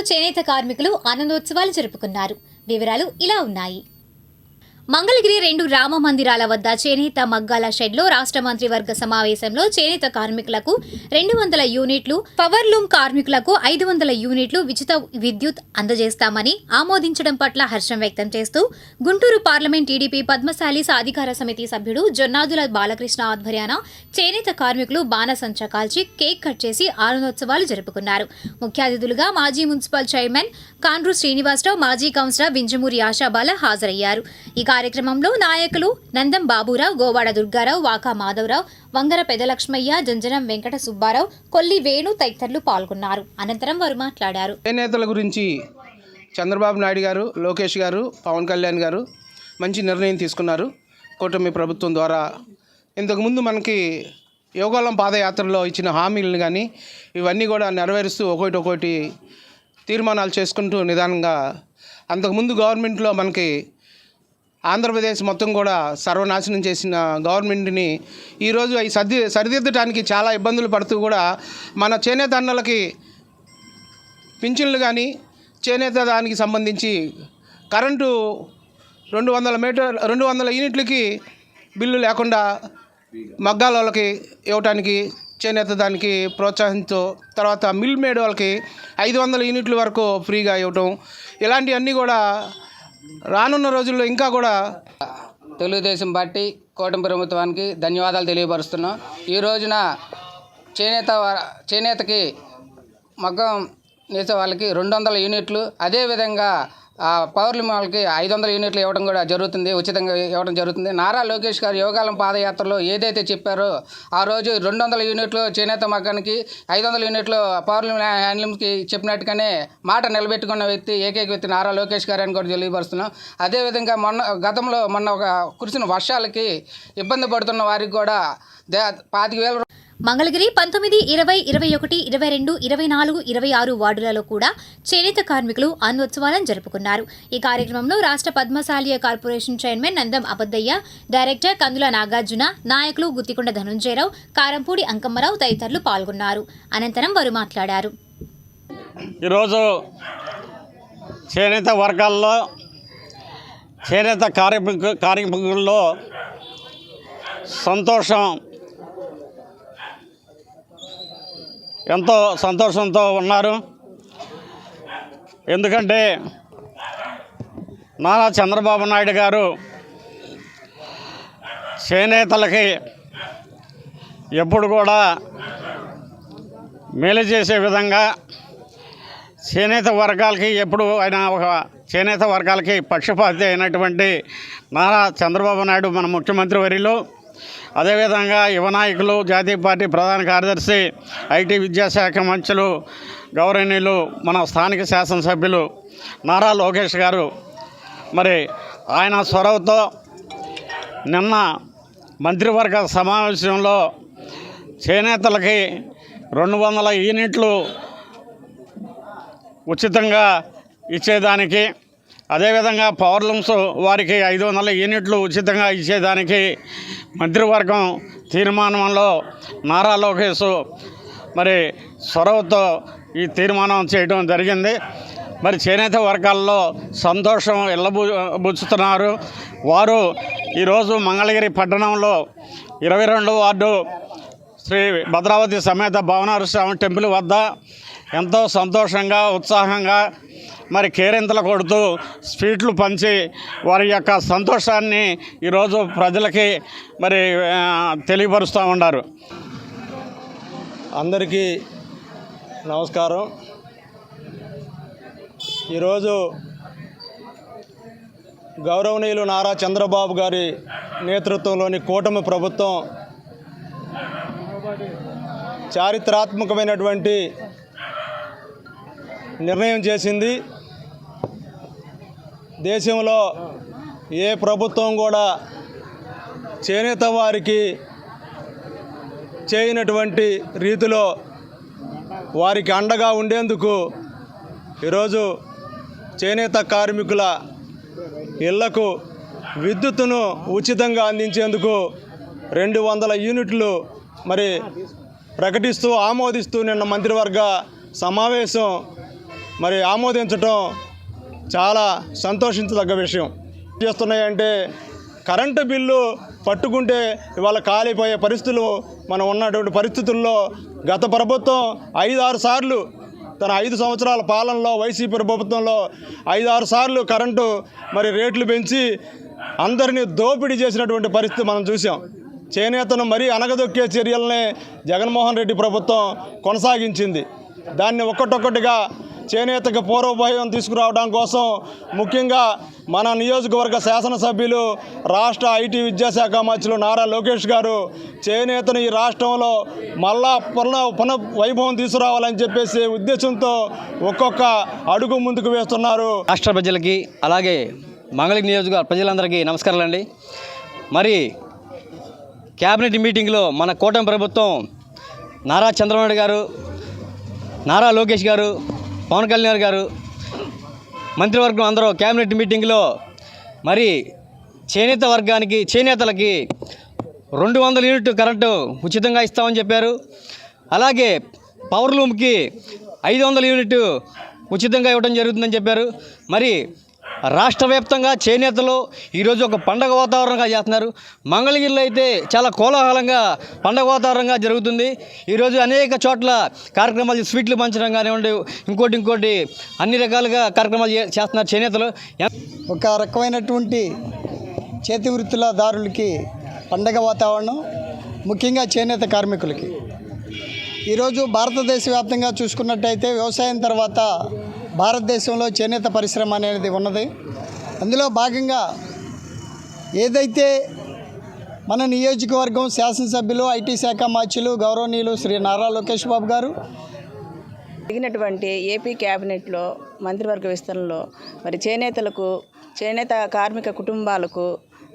చేనేత కార్మికులు ఆనందోత్సవాలు జరుపుకున్నారు. వివరాలు ఇలా ఉన్నాయి. మంగళగిరి రెండు రామ మందిరాల వద్ద చేనేత మగ్గాల షెడ్లో రాష్ట్ర మంత్రివర్గ సమావేశంలో చేనేత కార్మికులకు రెండు వందల యూనిట్లు పవర్లూమ్ కార్మికులకు ఐదు వందల యూనిట్లు ఉచిత విద్యుత్ అందజేస్తామని ఆమోదించడం పట్ల హర్షం వ్యక్తం చేస్తూ గుంటూరు పార్లమెంట్ టీడీపీ పద్మశాలి సాధికార సమితి సభ్యుడు జొన్నాదుల బాలకృష్ణ ఆధ్వర్యాన చేనేత కార్మికులు బాణసంచ కాల్చి కేక్ కట్ చేసి ఆనందోత్సవాలు జరుపుకున్నారు. ముఖ్య అతిథులుగా మాజీ మున్సిపల్ చైర్మన్ కాండ్రు శ్రీనివాసరావు మాజీ కౌన్సిలర్ బింజమూరి ఆశాబాల హాజరయ్యారు. ఈ కార్యక్రమంలో నాయకులు నందం బాబురావు గోవాడ దుర్గారావు వాకా మాధవరావు వంగర పెదలక్ష్మయ్య జంజనం వెంకట సుబ్బారావు కొల్లి వేణు తదితరులు పాల్గొన్నారు. అనంతరం వారు మాట్లాడారు. చేనేతల గురించి చంద్రబాబు నాయుడు గారు లోకేష్ గారు పవన్ కళ్యాణ్ గారు మంచి నిర్ణయం తీసుకున్నారు కూటమి ప్రభుత్వం ద్వారా. ఇంతకుముందు మనకి యోగాలం పాదయాత్రలో ఇచ్చిన హామీలను కానీ ఇవన్నీ కూడా నెరవేరుస్తూ ఒకటి ఒకటి తీర్మానాలు చేసుకుంటూ నిదానంగా అంతకుముందు గవర్నమెంట్లో మనకి ఆంధ్రప్రదేశ్ మొత్తం కూడా సర్వనాశనం చేసిన గవర్నమెంట్ని ఈరోజు అవి సర్ది సరిదిద్దడానికి చాలా ఇబ్బందులు పడుతూ కూడా మన చేనేత అన్నలకి పింఛన్లు కానీ చేనేత దానికి సంబంధించి కరెంటు రెండు వందల మీటర్ రెండు వందల యూనిట్లకి బిల్లు లేకుండా మగ్గాల వాళ్ళకి ఇవ్వటానికి చేనేత దానికి ప్రోత్సాహంతో తర్వాత మిల్ మేడ్ వాళ్ళకి ఐదు వందల యూనిట్ల వరకు ఫ్రీగా ఇవ్వటం ఇలాంటివన్నీ కూడా రానున్న రోజుల్లో ఇంకా కూడా తెలుగుదేశం పార్టీ కూటమి ప్రభుత్వానికి ధన్యవాదాలు తెలియపరుస్తున్నాం. ఈ రోజున చేనేత చేనేతకి మగ్గం నేసే వాళ్ళకి రెండు వందల యూనిట్లు. అదేవిధంగా ఆ, పవర్లు ఐదు వందల యూనిట్లు ఇవ్వడం కూడా జరుగుతుంది ఉచితంగా ఇవ్వడం జరుగుతుంది. నారా లోకేష్ గారు యోగాలం పాదయాత్రలో ఏదైతే చెప్పారో ఆ రోజు రెండు వందల యూనిట్లు చేనేత మగ్గానికి ఐదు వందల యూనిట్లు పవర్ హ్యాండ్లూమ్స్కి చెప్పినట్టుగానే మాట నిలబెట్టుకున్న వ్యక్తి ఏకైక వ్యక్తి నారా లోకేష్ గారు అని కూడా తెలియపరుస్తున్నాం. అదేవిధంగా మొన్న గతంలో మొన్న ఒక కురిసిన వర్షాలకి ఇబ్బంది పడుతున్న వారికి కూడా దే పాతిక వేల మంగళగిరి పంతొమ్మిది ఇరవై ఇరవై ఒకటి ఇరవై రెండు ఇరవై నాలుగు ఇరవై ఆరు వార్డులలో కూడా చేనేత కార్మికులు ఆనందోత్సవాలను జరుపుకున్నారు. ఈ కార్యక్రమంలో రాష్ట్ర పద్మశాలియ corporation chairman Nandam Abaddayya director Kandula Nagarjuna నాయకులు గుత్తికొండ ధనుంజయరావు కారంపూడి అంకమ్మరావు తదితరులు పాల్గొన్నారు. అనంతరం వారు మాట్లాడారు. ఈరోజు చేనేత వర్గాల్లో చేనేత కార్మిక కార్మికుల్లో సంతోషం ఎంతో సంతోషంతో ఉన్నారు. ఎందుకంటే నారా చంద్రబాబు నాయుడు గారు చేనేతలకి ఎప్పుడు కూడా మేలు చేసే విధంగా చేనేత వర్గాలకి ఎప్పుడు ఆయన ఒక చేనేత వర్గాలకి పక్షపాతి అయినటువంటి నారా చంద్రబాబు నాయుడు మన ముఖ్యమంత్రి వరిలో అదేవిధంగా యువ నాయకులు జాతీయ పార్టీ ప్రధాన కార్యదర్శి ఐటీ విద్యాశాఖ మంత్రులు గౌరవనీయులు మన స్థానిక శాసనసభ్యులు నారా లోకేష్ గారు. మరి ఆయన చొరవతో నిన్న మంత్రివర్గ సమావేశంలో చేనేతలకి రెండు వందల యూనిట్లు ఉచితంగా ఇచ్చేదానికి అదేవిధంగా పవర్ లూమ్స్ వారికి ఐదు వందల యూనిట్లు ఉచితంగా ఇచ్చేదానికి మంత్రివర్గం తీర్మానంలో నారా లోకేష్ మరి చొరవతో ఈ తీర్మానం చేయడం జరిగింది. మరి చేనేత వర్గాల్లో సంతోషం ఎల్లబు బుచ్చుతున్నారు. వారు ఈరోజు మంగళగిరి పట్టణంలో ఇరవై రెండు వార్డు శ్రీ భద్రావతి సమేత భవనారు స్వామి టెంపుల్ వద్ద ఎంతో సంతోషంగా ఉత్సాహంగా మరి కేరింతలు కొడుతూ స్వీట్లు పంచి వారి యొక్క సంతోషాన్ని ఈరోజు ప్రజలకి మరి తెలియపరుస్తూ ఉన్నారు. అందరికీ నమస్కారం. ఈరోజు గౌరవనీయులు నారా చంద్రబాబు గారి నేతృత్వంలోని కూటమి ప్రభుత్వం చారిత్రాత్మకమైనటువంటి నిర్ణయం చేసింది. దేశంలో ఏ ప్రభుత్వం కూడా చేనేత వారికి చేయనటువంటి రీతిలో వారికి అండగా ఉండేందుకు ఈరోజు చేనేత కార్మికుల ఇళ్ళకు విద్యుత్తును ఉచితంగా అందించేందుకు రెండు వందల యూనిట్లు మరి ప్రకటిస్తూ ఆమోదిస్తూ నిన్న మంత్రివర్గ సమావేశం మరి ఆమోదించటం చాలా సంతోషించదగ్గ విషయం. చేస్తున్నాయంటే కరెంటు బిల్లు పట్టుకుంటే ఇవాళ కాలిపోయే పరిస్థితులు మనం ఉన్నటువంటి పరిస్థితుల్లో గత ప్రభుత్వం ఐదు ఆరు సార్లు తన ఐదు సంవత్సరాల పాలనలో వైసీపీ ప్రభుత్వంలో ఐదు ఆరు సార్లు కరెంటు మరి రేట్లు పెంచి అందరినీ దోపిడీ చేసినటువంటి పరిస్థితి మనం చూసాం చేనేతను మరీ అనగదొక్కే చర్యలనే జగన్మోహన్ రెడ్డి ప్రభుత్వం కొనసాగించింది. దాన్ని ఒక్కటొక్కటిగా చేనేతకు పూర్వభయం తీసుకురావడం కోసం ముఖ్యంగా మన నియోజకవర్గ శాసనసభ్యులు రాష్ట్ర ఐటీ విద్యాశాఖ మంత్రులు నారా లోకేష్ గారు చేనేతను ఈ రాష్ట్రంలో మళ్ళా పునః పునః వైభవం తీసుకురావాలని చెప్పేసి ఉద్దేశంతో ఒక్కొక్క అడుగు ముందుకు వేస్తున్నారు. రాష్ట్ర ప్రజలకి అలాగే మంగళగిరి నియోజకవర్గ ప్రజలందరికీ నమస్కారాలండి మరి క్యాబినెట్ మీటింగ్లో మన కూటమి ప్రభుత్వం నారా చంద్రబాబు గారు నారా లోకేష్ గారు పవన్ కళ్యాణ్ గారు మంత్రివర్గం అందరూ క్యాబినెట్ మీటింగ్లో మరి చేనేత వర్గానికి చేనేతలకి రెండు వందల యూనిట్ కరెంటు ఉచితంగా ఇస్తామని చెప్పారు. అలాగే పవర్ లూమ్కి ఐదు వందల యూనిట్ ఉచితంగా ఇవ్వడం జరుగుతుందని చెప్పారు. మరి రాష్ట్ర వ్యాప్తంగా చేనేతలు ఈరోజు ఒక పండగ వాతావరణంగా చేస్తున్నారు. మంగళగిరిలో అయితే చాలా కోలాహలంగా పండగ వాతావరణంగా జరుగుతుంది. ఈరోజు అనేక చోట్ల కార్యక్రమాలు స్వీట్లు పంచడం కానివ్వండి ఇంకోటి ఇంకోటి అన్ని రకాలుగా కార్యక్రమాలు చే- చేస్తున్నారు చేనేతలు. ఒక రకమైనటువంటి చేతి వృత్తుల దారులకి పండగ వాతావరణం ముఖ్యంగా చేనేత కార్మికులకి. ఈరోజు భారతదేశ వ్యాప్తంగా చూసుకున్నట్టయితే వ్యవసాయం తర్వాత భారతదేశంలో చేనేత పరిశ్రమ అనేది ఉన్నది. అందులో భాగంగా ఏదైతే మన నియోజకవర్గం శాసనసభ్యులు ఐటీ శాఖ మార్చులు గౌరవనీయులు శ్రీ నారా లోకేష్ బాబు గారు జరిగినటువంటి ఏపీ క్యాబినెట్లో మంత్రివర్గ విస్తరణలో మరి చేనేతలకు చేనేత కార్మిక కుటుంబాలకు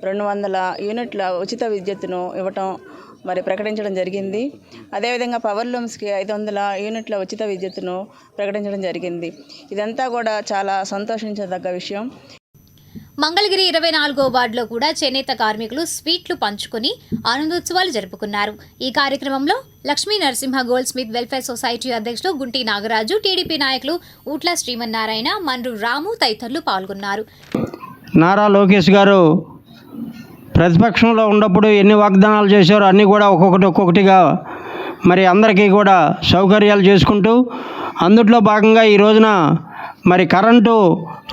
రెండు వందల యూనిట్ల ఉచిత విద్యుత్తును ఇవ్వటం మరి ప్రకటించడం జరిగింది. అదేవిధంగా పవర్ లూమ్స్కి ఐదు వందల యూనిట్ల ఉచిత విద్యుత్తును ప్రకటించడం జరిగింది. ఇదంతా కూడా చాలా సంతోషించదగ్గ విషయం. మంగళగిరి ఇరవై నాలుగో వార్డులో కూడా చేనేత కార్మికులు స్వీట్లు పంచుకుని ఆనందోత్సవాలు జరుపుకున్నారు. ఈ కార్యక్రమంలో Lakshmi Narasimha goldsmith welfare society అధ్యక్షులు గుంటి నాగరాజు టీడీపీ నాయకులు ఊట్ల శ్రీమన్నారాయణ మండ్రు రాము తదితరులు పాల్గొన్నారు. నారా లోకేష్ గారు ప్రతిపక్షంలో ఉన్నప్పుడు ఎన్ని వాగ్దానాలు చేశారో అన్నీ కూడా ఒక్కొక్కటి ఒక్కొక్కటిగా మరి అందరికీ కూడా సౌకర్యాలు చేసుకుంటూ అందుట్లో భాగంగా ఈ రోజున మరి కరెంటు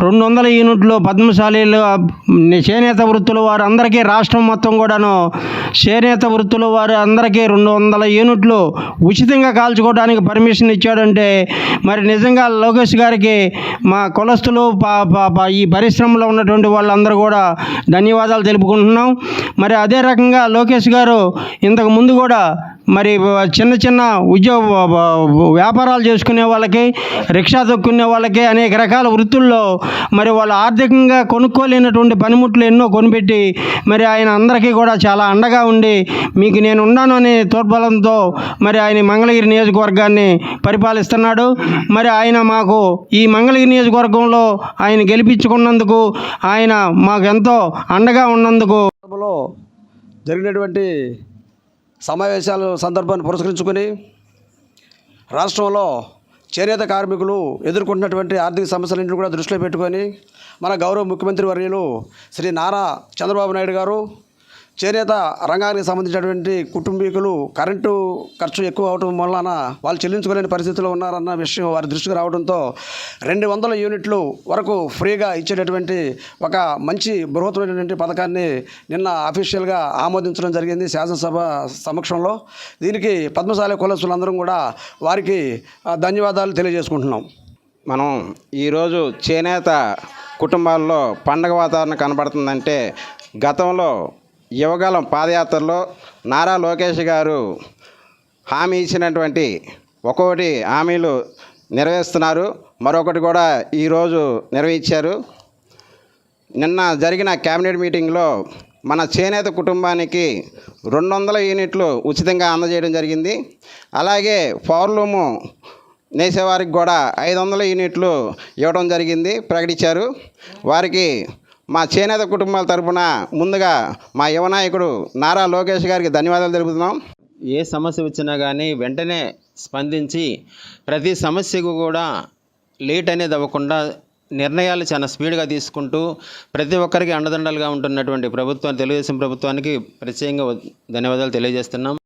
రెండు వందల యూనిట్లు పద్మశాలీలు చేనేత వృత్తుల వారు అందరికీ రాష్ట్రం మొత్తం కూడాను చేనేత వృత్తుల వారు అందరికీ రెండు వందల యూనిట్లు ఉచితంగా కాల్చుకోవడానికి పర్మిషన్ ఇచ్చాడంటే మరి నిజంగా లోకేష్ గారికి మా కులస్తులు పా- పా- ఈ పరిశ్రమలో ఉన్నటువంటి వాళ్ళందరూ కూడా ధన్యవాదాలు తెలుపుకుంటున్నాం. మరి అదే రకంగా లోకేష్ గారు ఇంతకు ముందు కూడా మరి చిన్న చిన్న ఉద్యోగ వ్యాపారాలు చేసుకునే వాళ్ళకి రిక్షా తొక్కునే వాళ్ళకి అనేక రకాల వృత్తుల్లో మరి వాళ్ళు ఆర్థికంగా కొనుక్కోలేనటువంటి పనిముట్లు ఎన్నో కొనిపెట్టి మరి ఆయన అందరికీ కూడా చాలా అండగా ఉండి మీకు నేను ఉన్నాను అనే తోడ్బలంతో మరి ఆయన మంగళగిరి నియోజకవర్గాన్ని పరిపాలిస్తున్నాడు. మరి ఆయన మాకు ఈ మంగళగిరి నియోజకవర్గంలో ఆయన గెలిపించుకున్నందుకు ఆయన మాకు ఎంతో అండగా ఉన్నందుకు జరిగినటువంటి సమావేశాల సందర్భాన్ని పురస్కరించుకొని రాష్ట్రంలో చేనేత కార్మికులు ఎదుర్కొంటున్నటువంటి ఆర్థిక సమస్యలన్నింటినీ కూడా దృష్టిలో పెట్టుకొని మన గౌరవ ముఖ్యమంత్రి వర్యులు శ్రీ నారా చంద్రబాబు నాయుడు గారు చేనేత రంగానికి సంబంధించినటువంటి కుటుంబీకులు కరెంటు ఖర్చు ఎక్కువ అవడం వలన వాళ్ళు చెల్లించుకోలేని పరిస్థితిలో ఉన్నారన్న విషయం వారి దృష్టికి రావడంతో రెండు వందల యూనిట్లు వరకు ఫ్రీగా ఇచ్చేటటువంటి ఒక మంచి బృహత్తమైనటువంటి పథకాన్ని నిన్న అఫీషియల్గా ఆమోదించడం జరిగింది శాసనసభ సమక్షంలో. దీనికి పద్మశాలి కులస్తులందరం కూడా వారికి ధన్యవాదాలు తెలియజేసుకుంటున్నాం. మనం ఈరోజు చేనేత కుటుంబాల్లో పండగ వాతావరణం కనబడుతుందంటే గతంలో యువగలం పాదయాత్రలో నారా లోకేష్ గారు హామీ ఇచ్చినటువంటి ఒక్కొక్కటి హామీలు నెరవేరుస్తున్నారు. మరొకటి కూడా ఈరోజు నిర్వహించారు నిన్న జరిగిన కేబినెట్ మీటింగ్లో మన చేనేత కుటుంబానికి రెండు వందల యూనిట్లు ఉచితంగా అందజేయడం జరిగింది. అలాగే పవర్లూము నేసేవారికి కూడా ఐదు వందల యూనిట్లు ఇవ్వడం జరిగింది ప్రకటించారు. వారికి మా చేనేత కుటుంబాల తరపున ముందుగా మా యువనాయకుడు నారా లోకేష్ గారికి ధన్యవాదాలు తెలుపుతున్నాం. ఏ సమస్య వచ్చినా కానీ వెంటనే స్పందించి ప్రతి సమస్యకు కూడా లేట్ అనేది అవ్వకుండా నిర్ణయాలు చాలా స్పీడ్గా తీసుకుంటూ ప్రతి ఒక్కరికి అండదండలుగా ఉంటున్నటువంటి ప్రభుత్వం తెలుగుదేశం ప్రభుత్వానికి ప్రత్యేకంగా ధన్యవాదాలు తెలియజేస్తున్నాం.